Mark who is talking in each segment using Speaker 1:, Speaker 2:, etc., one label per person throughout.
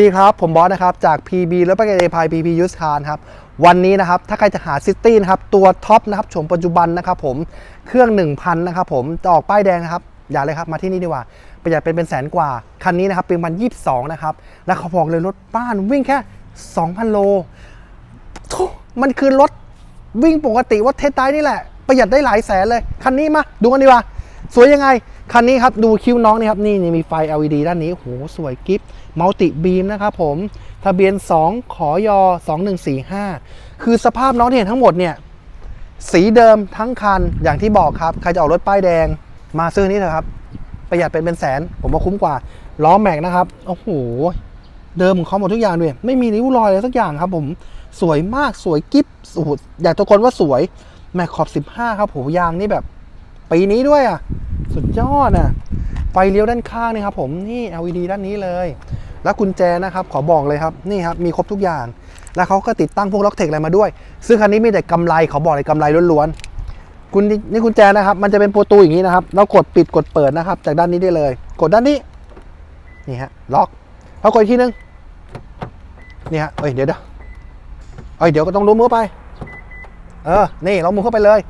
Speaker 1: ดีครับ ผมบอสนะครับ จาก PB แล้วประกันเอพาย PP Used Car ครับ วันนี้นะครับ ถ้าใครจะหาซิตี้นะครับ ตัวท็อปนะครับโฉมปัจจุบันนะครับผมเครื่อง 1,000 นะครับผมจะออกป้ายแดงนะครับ อย่าเลยครับ มาที่นี่ดีกว่า ประหยัดเป็นเป็นแสนกว่า คันนี้นะครับเป็นพันยี่สองนะครับ แล้วเขาบอกเลยรถบ้านวิ่งแค่ 2,000 โลโถ่มันคือรถวิ่งปกติว่าเทสไดนี่แหละ ประหยัดได้หลายแสนเลย คันนี้มาดูกันดีกว่า สวยยังไง คันนี้ครับดูคิ้วน้องนี่ครับนี่นี่มีไฟ LED ด้านนี้โหสวยกิฟมัลติบีมนะครับผมทะเบียน 2 ขอยอ2145 คือสภาพน้องที่เห็นทั้งหมดเนี่ยสีเดิมทั้งคันอย่างที่บอกครับ ใครจะออกรถป้ายแดงมาซื้อนี้เถอะครับ ประหยัดเป็นเป็นแสน ผมว่าคุ้มกว่าล้อแม็กนะครับโอ้โหเดิมของเขาหมดทุกอย่างด้วยไม่มีริ้วรอยอะไรสักอย่างครับผมสวยมากสวยกิฟโอ้โหอยากตะโกนว่าสวยแม็กขอบ 15 ครับโหยางนี่แบบปีนี้ด้วยอะ สุดยอดอะไฟเลี้ยวด้านข้างนี่ครับผมนี่ LED ด้านนี้เลย แล้วกุญแจนะครับขอบอกเลยครับนี่ครับมีครบทุกอย่าง แล้วเขาก็ติดตั้งพวกล็อกเทคอะไรมาด้วย ซึ่งคันนี้มีแต่กำไรขอบอกเลยกำไรล้วนๆคุณนี่กุญแจนะครับ มันจะเป็นประตูอย่างนี้นะครับแล้วกดปิดกดเปิดนะครับ จากด้านนี้ได้เลย กดด้านนี้นี่ฮะล็อกแล้วกดอีกทีนึงนี่ฮะเอ้ยเดี๋ยวเดี๋ยวเอ้ยเดี๋ยวก็ต้องล้วงมือไป เออ นี่ลงมือเข้าไปเลย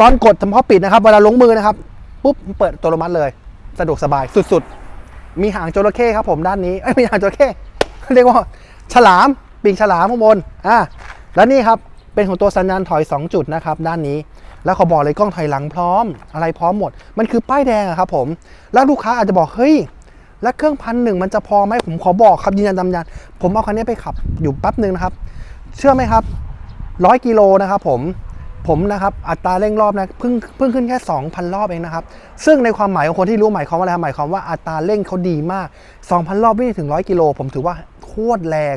Speaker 1: ตอนกดเฉพาะปิดนะครับ เวลาลงมือนะครับ ปุ๊บเปิดอัตัวรมัติเลย สะดวกสบายสุดๆ มีหางจระเข้ครับผมด้านนี้เอ้ยมีหางจระเข้เรียกว่าฉลามปีกฉลามข้างบนอ่าแล้วนี่ครับเป็นของตัวสัญญาณถอย 2 จุดนะครับด้านนี้แล้วขาบอกเลยกล้องถอยหลังพร้อม อะไรพร้อมหมด มันคือป้ายแดงครับผม แล้วลูกค้าอาจจะบอกเฮ้ยแล้วเครื่องพันหนึ่งมันจะพอไหมผมขอบอกครับยืนยันตำยัน ผมเอาคันนี้ไปขับอยู่แป๊บหนึ่งนะครับ เชื่อไหมครับร้อยกิโลนะครับผม ผมนะครับอัตราเร่งรอบนะเพิ่งเพิ่งขึ้นแค่ 2,000 รอบเองนะครับซึ่งในความหมายของคนที่รู้หมายความว่าอะไรหมายความว่าอัตราเร่งเขาดีมาก 2,000 รอบวิ่งถึง 100 กิโล ผมถือว่าโคตรแรง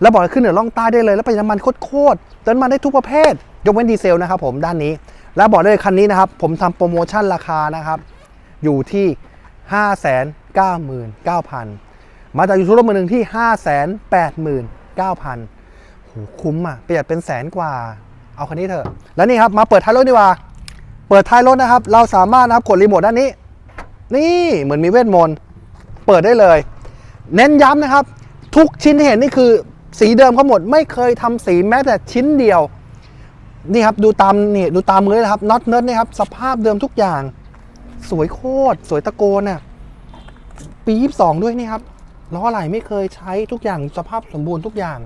Speaker 1: แล้วบอกเลยขึ้นเหนือล่องใต้ได้เลย แล้วประหยัดน้ำมันโคตรๆเติมน้ำมันได้ทุกประเภท ยกเว้นดีเซลนะครับผมด้านนี้ แล้วบอกได้เลยคันนี้นะครับผมทำโปรโมชั่นราคานะครับอยู่ที่ 599,000 มาจากยูทูบรถมือหนึ่งที่ 589,000โหคุ้มอะประหยัดเป็นแสนกว่า เอาคันนี้เถอะ แล้วนี่ครับมาเปิดท้ายรถดีกว่า เปิดท้ายรถนะครับ เราสามารถนะครับกดรีโมทด้านนี้ นี่เหมือนมีเวทมนต์ เปิดได้เลย เน้นย้ำนะครับ ทุกชิ้นที่เห็นนี่คือสีเดิมเขาหมด ไม่เคยทำสีแม้แต่ชิ้นเดียว นี่ครับดูตามนี่ดูตามมือเลยนะครับน็อตเนิร์ดนี่ครับสภาพเดิมทุกอย่าง สวยโคตรสวยตะโกนน่ะปี 22 ด้วยนี่ครับล้อไหล่ไม่เคยใช้ทุกอย่างสภาพสมบูรณ์ทุกอย่าง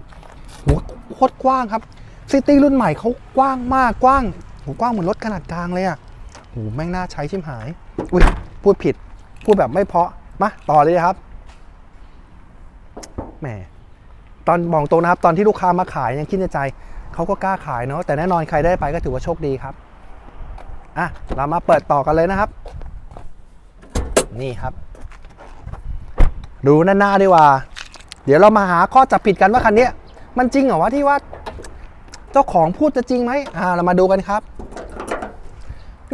Speaker 1: โหโคตรกว้างครับ ซิตี้รุ่นใหม่เขากว้างมากกว้างโหกว้างเหมือนรถขนาดกลางเลยอะโหแม่งน่าใช้ชิมหาย อุ้ยพูดผิด พูดแบบไม่เพาะมาต่อเลยครับแหมตอนบอกตรงนะครับ ตอนที่ลูกค้ามาขายยังคิดในใจเขาก็กล้าขายเนาะแต่แน่นอนใครได้ไปก็ถือว่าโชคดีครับอะเรามาเปิดต่อกันเลยนะครับ นี่ครับดูหน้าๆดีกว่า เดี๋ยวเรามาหาข้อจับผิดกันว่าคันนี้มันจริงเหรอวะที่ว่า เจ้าของพูดจะจริงไหมอ่าเรามาดูกันครับ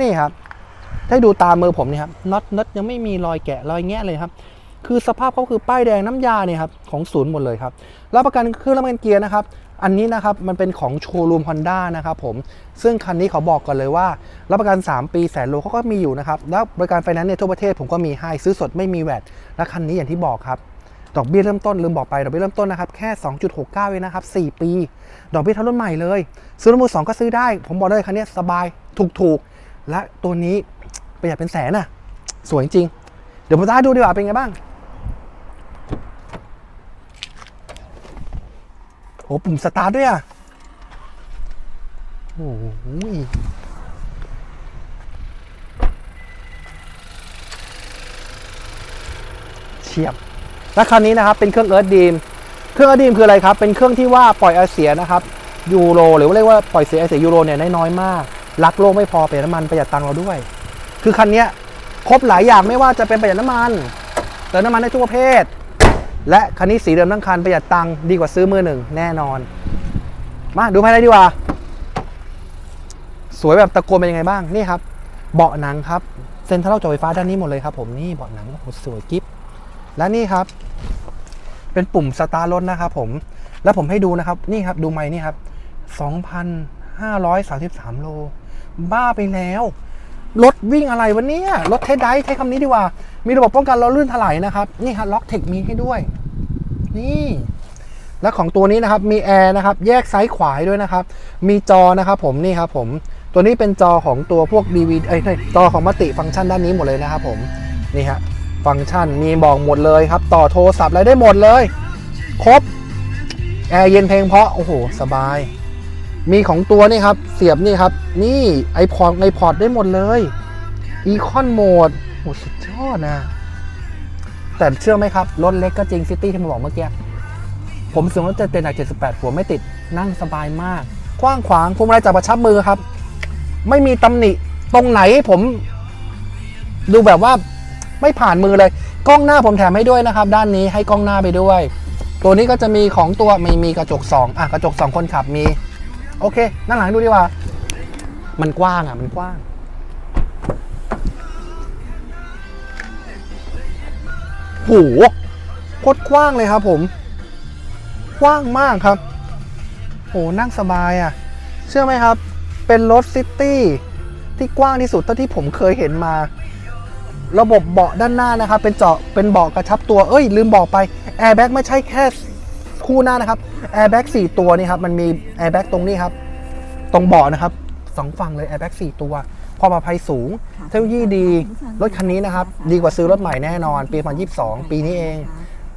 Speaker 1: นี่ครับ ได้ดูตามมือผมนี่ครับน็อตน็อตยังไม่มีรอยแกะรอยแงะเลยครับ คือสภาพเขาคือป้ายแดงน้ำยาเนี่ยครับของศูนย์หมดเลยครับรับประกันเครื่องรับประกันเกียร์นะครับอันนี้นะครับมันเป็นของโชว์รูมฮอนด้านะครับผมซึ่งคันนี้เขาบอกก่อนเลยว่า รับประกัน 3 ปีแสนโลเขาก็มีอยู่นะครับแล้วบริการไฟแนนซ์ในทั่วประเทศผมก็มีให้ซื้อสดไม่มีแวดและคันนี้อย่างที่บอกครับ ดอกเบี้ยเริ่มต้นลืมบอกไปดอกเบี้ยเริ่มต้นนะครับแค่ 2.69เองนะครับ 4 ปี ดอกเบี้ยเท่ารุ่นใหม่เลย ซื้อรถมือสองก็ซื้อได้ ผมบอกเลยคันนี้สบายถูกๆ และตัวนี้ประหยัดเป็นแสนน่ะ สวยจริง เดี๋ยวผมจะดูดีกว่าเป็นไงบ้างโอ้ปุ่มสตาร์ทด้วยอะโอ้โหเฉียบ และคันนี้นะครับเป็นเครื่องเอิร์ธดีมเครื่องเอิร์ธดีมคืออะไรครับ เป็นเครื่องที่ว่าปล่อยไอเสียนะครับยูโรหรือว่าเรียกว่าปล่อยเสียไอเสียยูโรเนี่ยน้อยมาก รักโลกไม่พอประหยัดน้ำมันประหยัดตังค์เราด้วย คือคันนี้ครบหลายอย่างไม่ว่าจะเป็นประหยัดน้ำมันเติมน้ำมันได้ทุกประเภท และคันนี้สีเดิมทั้งคันประหยัดตังค์ดีกว่าซื้อมือหนึ่งแน่นอน มาดูภายในดีกว่า สวยแบบตะโกนเป็นยังไงบ้างนี่ครับ เบาะหนังครับเซ็นทรัลจอไฟฟ้าด้านนี้หมดเลยครับผมนี่เบาะหนังโอ้โหสวยกิ๊บ และนี่ครับ เป็นปุ่มสตาร์ทรถนะครับผม แล้วผมให้ดูนะครับ นี่ครับ ดูไม้นี่ครับ 2,533 โล บ้าไปแล้ว รถวิ่งอะไรวะเนี่ย รถเทสไดใช้คำนี้ดีกว่า มีระบบป้องกันล้อลื่นถลายนะครับ นี่ฮะล็อกเทคมีให้ด้วย นี่และของตัวนี้นะครับมีแอร์นะครับแยกซ้ายขวาด้วยนะครับ มีจอนะครับผมนี่ครับผมตัวนี้เป็นจอของตัวพวก DVD เอ้ยจอของมัติฟังก์ชันด้านนี้หมดเลยนะครับผมนี่ฮะ ฟังก์ชันมีบอกหมดเลยครับ ต่อโทรศัพท์อะไรได้หมดเลย ครบ แอร์เย็นเพลงเพราะ โอ้โห สบาย มีของตัวนี่ครับ เสียบนี่ครับ นี่ไอพอร์ตไอพอร์ตได้หมดเลยอีคอนโหมดโอ้สุดยอดนะ แต่เชื่อไหมครับ รถเล็กก็จริงซิตี้ที่ผมบอกเมื่อกี้ ผมสูงรถเจ็ดเต็นหนัก78หัวไม่ติดนั่งสบายมาก กว้างขวางพวงมาลัยจับประชับมือครับ ไม่มีตำหนิตรงไหนผม ดูแบบว่า ไม่ผ่านมือเลย กล้องหน้าผมแถมให้ด้วยนะครับ ด้านนี้ให้กล้องหน้าไปด้วย ตัวนี้ก็จะมีของตัวไม่มีกระจก 2 อะ กระจก 2 คนขับมี โอเคนั่งหลังดูดีกว่า มันกว้างอะ มันกว้าง โหโคตรกว้างเลยครับผม กว้างมากครับ โห นั่งสบายอะ เชื่อไหมครับ เป็นรถซิตี้ที่กว้างที่สุดเท่าที่ผมเคยเห็นมา ระบบเบาะด้านหน้านะครับ เป็นเจาะเป็นเบาะกระชับตัวเอ้ย ลืมบอกไปแอร์แบ็กไม่ใช่แค่คู่หน้านะครับแอร์แบ็กสี่ตัวนี่ครับมันมีแอร์แบ็กตรงนี้ครับ ตรงเบาะนะครับสองฝั่งเลยแอร์แบ็กสี่ตัวความปลอดภัยสูง เทคโนโลยีดี รถคันนี้นะครับ ดีกว่าซื้อรถใหม่แน่นอน ปี 2022 ปีนี้เอง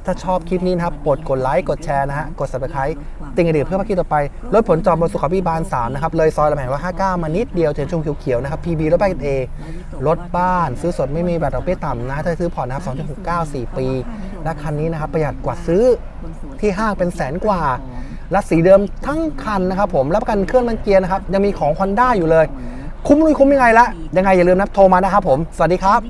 Speaker 1: ถ้าชอบคลิปนี้นะครับกดกดไลค์กดแชร์นะฮะกด subscribe ติงกระดิ่งเพื่อมาคลิปต่อไป รถผลจอดบนสุขาพิบาล 3 นะครับ เลยซอยลำแหง159 มานิดเดียวถึงช่วงเขียวๆนะครับ PB รถบ้านเอรถบ้าน ซื้อสดไม่มีบัตรดอกเบี้ยต่ำนะ ถ้าซื้อผ่อนนะครับ2.69 4 ปี และคันนี้นะครับประหยัดกว่าซื้อที่ห้างเป็นแสนกว่า และสีเดิมทั้งคันนะครับผมรับประกันเครื่องนันเกียร์นะครับยังมีของ Honda อยู่เลย คุ้มลุยคุ้มยังไงละยังไงอย่าลืมนะโทรมานะครับผมสวัสดีครับ